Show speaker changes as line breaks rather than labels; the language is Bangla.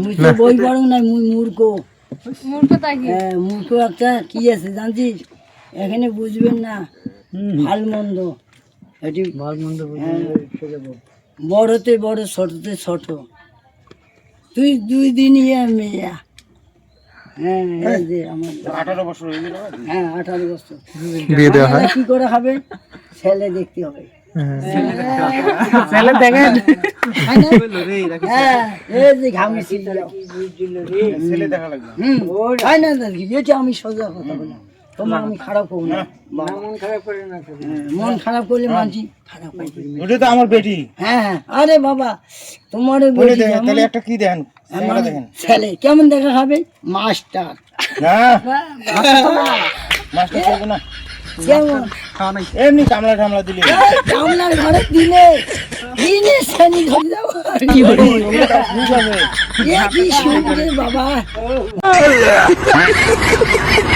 মুই তো বই পড়ো না মুই মূর্খ।
মূর্খতা কি?
হ্যাঁ মূর্খ একটা কি আছে জানছিস এখানে বুঝবেন না ভালো মন্দ এটি ভালো মন্দ বড়তে বড় ছোটতে ছোট। তুই দুই দিনই মেয়া। হ্যাঁ এই যে আমার
আঠারো বছর হ্যাঁ
আঠারো বছর।
হয়।
কি করে হবে? ছেলে দেখতে হবে।
ছেলে দেখেন
আমি সোজা কথা বললাম তোমার আমি খারাপ না মন খারাপ করে না মন খারাপ করলে মানছি খারাপ
ওটা তো আমার বেটি
হ্যাঁ। হ্যাঁ। আরে বাবা তোমার বেটি
তাহলে একটা কি দেখেন
ছেলে কেমন দেখা হবে মাস্টার
না মাস্টার না এমনি কামলা ঠামলা দিলে।
কামলা ঘরে দিনে দিনে শ্রেণি ধরে যাব
কি হবে
কি সুখ বাবা।